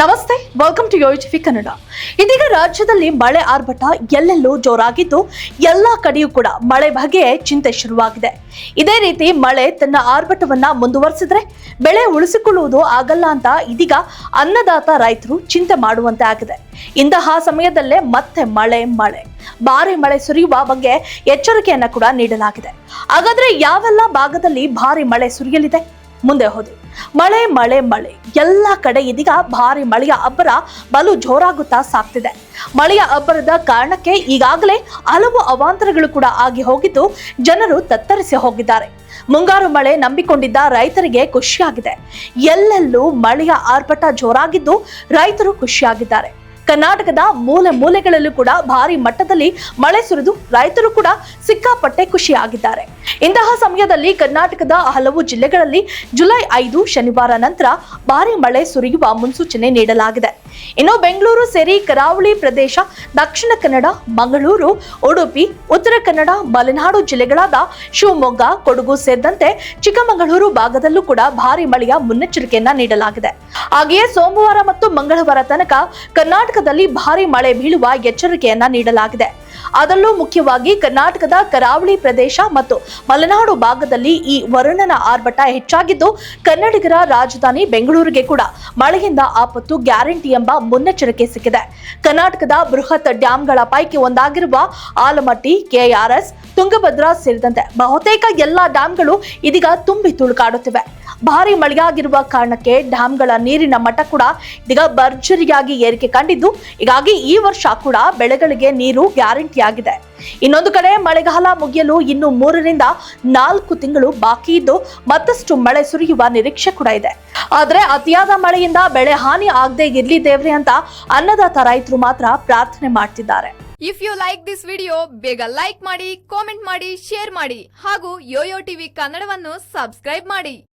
ನಮಸ್ತೆ welcome to ಯೋಜಿಫಿ Kannada ಇದೀಗ ರಾಜ್ಯದಲ್ಲಿ ಮಳೆ ಆರ್ಭಟ ಎಲ್ಲೆಲ್ಲೂ ಜೋರಾಗಿದ್ದು, ಎಲ್ಲ ಕಡೆಯೂ ಕೂಡ ಮಳೆ ಬಗ್ಗೆ ಚಿಂತೆ ಶುರುವಾಗಿದೆ. ಇದೇ ರೀತಿ ಮಳೆ ತನ್ನ ಆರ್ಭಟವನ್ನ ಮುಂದುವರೆಸಿದ್ರೆ ಬೆಳೆ ಉಳಿಸಿಕೊಳ್ಳುವುದು ಆಗಲ್ಲ ಅಂತ ಇದೀಗ ಅನ್ನದಾತ ರೈತರು ಚಿಂತೆ ಮಾಡುವಂತೆ ಆಗಿದೆ. ಇಂತಹ ಸಮಯದಲ್ಲೇ ಮತ್ತೆ ಮಳೆ ಮಳೆ. ಭಾರಿ ಮಳೆ ಸುರಿಯುವ ಬಗ್ಗೆ ಎಚ್ಚರಿಕೆಯನ್ನ ಕೂಡ ನೀಡಲಾಗಿದೆ. ಹಾಗಾದ್ರೆ ಯಾವೆಲ್ಲ ಭಾಗದಲ್ಲಿ ಭಾರಿ ಮಳೆ ಸುರಿಯಲಿದೆ? ಮುಂದೆ ಹೋದ್ವಿ ಮಳೆ ಮಳೆ ಮಳೆ. ಎಲ್ಲ ಕಡೆ ಇದೀಗ ಭಾರಿ ಮಳೆಯ ಅಬ್ಬರ ಬಲು ಜೋರಾಗುತ್ತಾ ಸಾಗ್ತಿದೆ. ಮಳೆಯ ಅಬ್ಬರದ ಕಾರಣಕ್ಕೆ ಈಗಾಗಲೇ ಹಲವು ಅವಾಂತರಗಳು ಕೂಡ ಆಗಿ ಹೋಗಿದ್ದು ಜನರು ತತ್ತರಿಸಿ ಹೋಗಿದ್ದಾರೆ. ಮುಂಗಾರು ಮಳೆ ನಂಬಿಕೊಂಡಿದ್ದ ರೈತರಿಗೆ ಖುಷಿಯಾಗಿದೆ. ಎಲ್ಲೆಲ್ಲೂ ಮಳೆಯ ಆರ್ಭಟ ಜೋರಾಗಿದ್ದು ರೈತರು ಖುಷಿಯಾಗಿದ್ದಾರೆ. ಕರ್ನಾಟಕದ ಮೂಲೆ ಮೂಲೆಗಳಲ್ಲೂ ಕೂಡ ಭಾರಿ ಮಟ್ಟದಲ್ಲಿ ಮಳೆ ಸುರಿದು ರೈತರು ಕೂಡ ಸಿಕ್ಕಾಪಟ್ಟೆ ಖುಷಿಯಾಗಿದ್ದಾರೆ. ಇಂತಹ ಸಮಯದಲ್ಲಿ ಕರ್ನಾಟಕದ ಹಲವು ಜಿಲ್ಲೆಗಳಲ್ಲಿ ಜುಲೈ ಐದು ಶನಿವಾರ ನಂತರ ಭಾರಿ ಮಳೆ ಸುರಿಯುವ ಮುನ್ಸೂಚನೆ ನೀಡಲಾಗಿದೆ. ಇನ್ನು ಬೆಂಗಳೂರು ಸೇರಿ ಕರಾವಳಿ ಪ್ರದೇಶ, ದಕ್ಷಿಣ ಕನ್ನಡ, ಮಂಗಳೂರು, ಉಡುಪಿ, ಉತ್ತರ ಕನ್ನಡ, ಮಲೆನಾಡು ಜಿಲ್ಲೆಗಳಾದ ಶಿವಮೊಗ್ಗ, ಕೊಡಗು ಸೇರಿದಂತೆ ಚಿಕ್ಕಮಗಳೂರು ಭಾಗದಲ್ಲೂ ಕೂಡ ಭಾರಿ ಮಳೆಯ ಮುನ್ನೆಚ್ಚರಿಕೆಯನ್ನ ನೀಡಲಾಗಿದೆ. ಹಾಗೆಯೇ ಸೋಮವಾರ ಮತ್ತು ಮಂಗಳವಾರ ತನಕ ಕರ್ನಾಟಕದಲ್ಲಿ ಭಾರಿ ಮಳೆ ಬೀಳುವ ಎಚ್ಚರಿಕೆಯನ್ನ ನೀಡಲಾಗಿದೆ. ಅದರಲ್ಲೂ ಮುಖ್ಯವಾಗಿ ಕರ್ನಾಟಕದ ಕರಾವಳಿ ಪ್ರದೇಶ ಮತ್ತು ಮಲೆನಾಡು ಭಾಗದಲ್ಲಿ ಈ ವರುಣನ ಆರ್ಭಟ ಹೆಚ್ಚಾಗಿದ್ದು, ಕನ್ನಡಿಗರ ರಾಜಧಾನಿ ಬೆಂಗಳೂರಿಗೆ ಕೂಡ ಮಳೆಯಿಂದ ಆಪತ್ತು ಗ್ಯಾರಂಟಿ ಎಂಬ ಮುನ್ನೆಚ್ಚರಿಕೆ ಸಿಕ್ಕಿದೆ. ಕರ್ನಾಟಕದ ಬೃಹತ್ ಡ್ಯಾಂಗಳ ಪೈಕಿ ಒಂದಾಗಿರುವ ಆಲಮಟ್ಟಿ, ಕೆಆರ್ಎಸ್, ತುಂಗಭದ್ರಾ ಸೇರಿದಂತೆ ಬಹುತೇಕ ಎಲ್ಲಾ ಡ್ಯಾಂಗಳು ಇದೀಗ ತುಂಬಿ ತುಳುಕಾಡುತ್ತಿವೆ. ಭಾರಿ ಮಳೆಯಾಗಿರುವ ಕಾರಣಕ್ಕೆ ಡ್ಯಾಂಗಳ ನೀರಿನ ಮಟ್ಟ ಕೂಡ ಇದೀಗ ಭರ್ಜರಿಯಾಗಿ ಏರಿಕೆ ಕಂಡಿದ್ದು, ಹೀಗಾಗಿ ಈ ವರ್ಷ ಕೂಡ ಬೆಳೆಗಳಿಗೆ ನೀರು ಗ್ಯಾರಂಟಿ ಆಗಿದೆ ಇನ್ನೊಂದು ಕಡೆ ಮಳೆಗಾಲ ಮುಗಿಯಲು ಇನ್ನು ಮೂರರಿಂದ ನಾಲ್ಕು ತಿಂಗಳು ಬಾಕಿ ಇದ್ದು ಮತ್ತಷ್ಟು ಮಳೆ ಸುರಿಯುವ ನಿರೀಕ್ಷೆ ಕೂಡ ಇದೆ. ಆದ್ರೆ ಅತಿಯಾದ ಮಳೆಯಿಂದ ಬೆಳೆ ಹಾನಿ ಆಗದೆ ಇರ್ಲಿ ದೇವ್ರೆ ಅಂತ ಅನ್ನದಾತ ರೈತರು ಮಾತ್ರ ಪ್ರಾರ್ಥನೆ ಮಾಡ್ತಿದ್ದಾರೆ. If you like this video ಬೇಗ ಲೈಕ್ ಮಾಡಿ ಕಾಮೆಂಟ್ ಮಾಡಿ ಶೇರ್ ಮಾಡಿ ಹಾಗೂ ಯೋಯೋ ಟಿವಿ ಕನ್ನಡವನ್ನು ಸಬ್ಸ್ಕ್ರೈಬ್ ಮಾಡಿ.